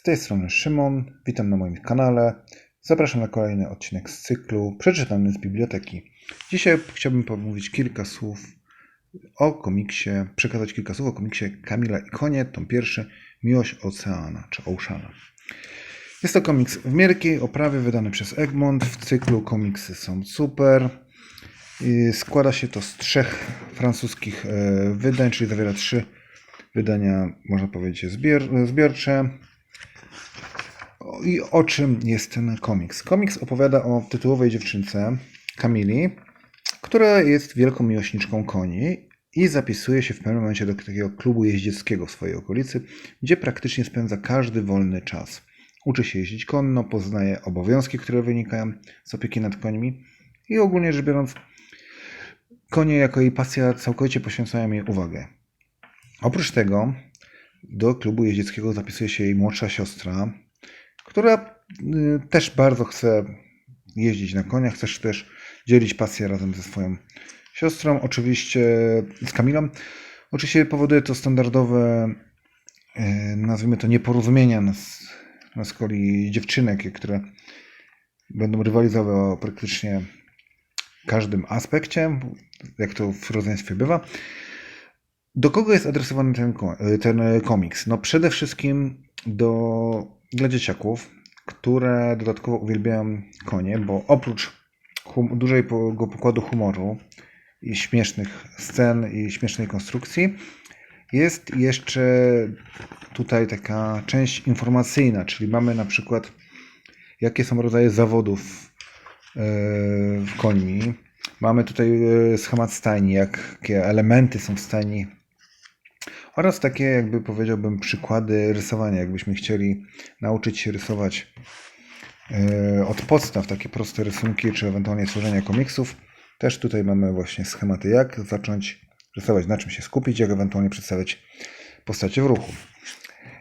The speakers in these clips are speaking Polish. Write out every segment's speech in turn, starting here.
Z tej strony Szymon, witam na moim kanale. Zapraszam na kolejny odcinek z cyklu Przeczytany z biblioteki. Dzisiaj chciałbym pomówić kilka słów o komiksie, przekazać kilka słów o komiksie Kamila i Konie, tom pierwszy, Miłość Oceana, czy Oceana. Jest to komiks w miękkiej oprawie wydany przez Egmont. W cyklu komiksy są super. Składa się to z trzech francuskich e, wydań, czyli zawiera trzy wydania, można powiedzieć, zbior, zbiorcze. I o czym jest ten komiks? Komiks opowiada o tytułowej dziewczynce, Kamili, która jest wielką miłośniczką koni i zapisuje się w pewnym momencie do takiego klubu jeździeckiego w swojej okolicy, gdzie praktycznie spędza każdy wolny czas. Uczy się jeździć konno, poznaje obowiązki, które wynikają z opieki nad końmi i ogólnie rzecz biorąc, konie jako jej pasja całkowicie poświęcają jej uwagę. Oprócz tego do klubu jeździeckiego zapisuje się jej młodsza siostra, która y, też bardzo chce jeździć na koniach, chce też dzielić pasję razem ze swoją siostrą, oczywiście z Kamilą. Oczywiście powoduje to standardowe, y, nazwijmy to, nieporozumienia na, s- na skali dziewczynek, które będą rywalizowały o praktycznie każdym aspekcie, jak to w rodzeństwie bywa. Do kogo jest adresowany ten, ten komiks? No przede wszystkim do, dla dzieciaków, które dodatkowo uwielbiają konie, bo oprócz hum, dużego pokładu humoru i śmiesznych scen i śmiesznej konstrukcji, jest jeszcze tutaj taka część informacyjna, czyli mamy na przykład jakie są rodzaje zawodów e, w koni. Mamy tutaj e, schemat stajni, jakie elementy są w stajni oraz takie, jakby powiedziałbym, przykłady rysowania. Jakbyśmy chcieli nauczyć się rysować e, od podstaw takie proste rysunki, czy ewentualnie tworzenia komiksów, też tutaj mamy właśnie schematy, jak zacząć rysować, na czym się skupić, jak ewentualnie przedstawiać postacie w ruchu.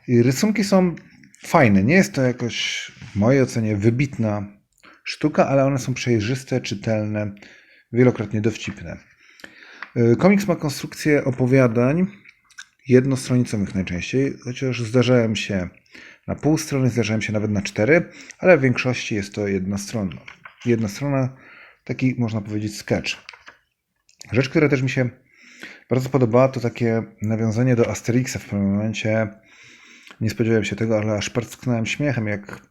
I rysunki są fajne. Nie jest to jakoś, w mojej ocenie, wybitna sztuka, ale one są przejrzyste, czytelne, wielokrotnie dowcipne. E, Komiks ma konstrukcję opowiadań jednostronicowych najczęściej, chociaż zdarzają się na pół strony, zdarzają się nawet na cztery, ale w większości jest to jedna strona. Jedna strona, taki można powiedzieć sketch. Rzecz, która też mi się bardzo podobała, to takie nawiązanie do Asterixa w pewnym momencie. Nie spodziewałem się tego, ale aż parsknąłem śmiechem, jak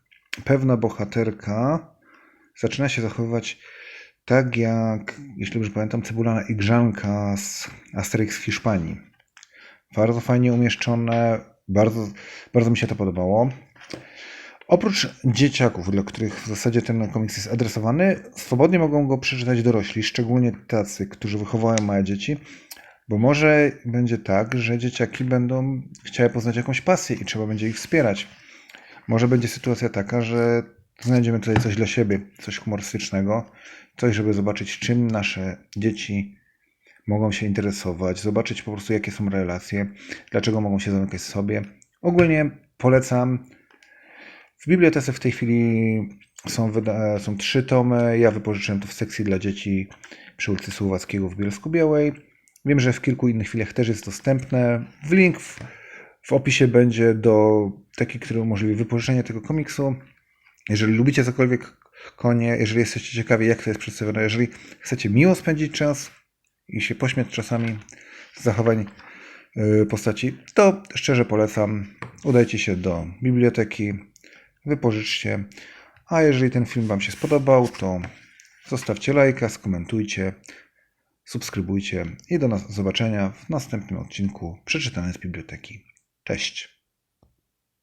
pewna bohaterka zaczyna się zachowywać tak jak, jeśli dobrze pamiętam, cebulana igrzanka z Asterix w Hiszpanii. Bardzo fajnie umieszczone, bardzo, bardzo mi się to podobało. Oprócz dzieciaków, dla których w zasadzie ten komiks jest adresowany, swobodnie mogą go przeczytać dorośli, szczególnie tacy, którzy wychowują małe dzieci, bo może będzie tak, że dzieciaki będą chciały poznać jakąś pasję i trzeba będzie ich wspierać. Może będzie sytuacja taka, że znajdziemy tutaj coś dla siebie, coś humorystycznego, coś, żeby zobaczyć, czym nasze dzieci mogą się interesować, zobaczyć po prostu, jakie są relacje, dlaczego mogą się zamykać sobie. Ogólnie polecam. W bibliotece w tej chwili są, są trzy tomy. Ja wypożyczyłem to w sekcji dla dzieci przy ulicy Słowackiego w Bielsku Białej. Wiem, że w kilku innych chwilach też jest dostępne. Link w, w opisie będzie do taki, który umożliwi wypożyczenie tego komiksu. Jeżeli lubicie cokolwiek konie, jeżeli jesteście ciekawi, jak to jest przedstawione, jeżeli chcecie miło spędzić czas i się pośmiać czasami z zachowań y, postaci, to szczerze polecam. Udajcie się do biblioteki, wypożyczcie. A jeżeli ten film Wam się spodobał, to zostawcie lajka, skomentujcie, subskrybujcie i do nas zobaczenia w następnym odcinku przeczytane z biblioteki. Cześć!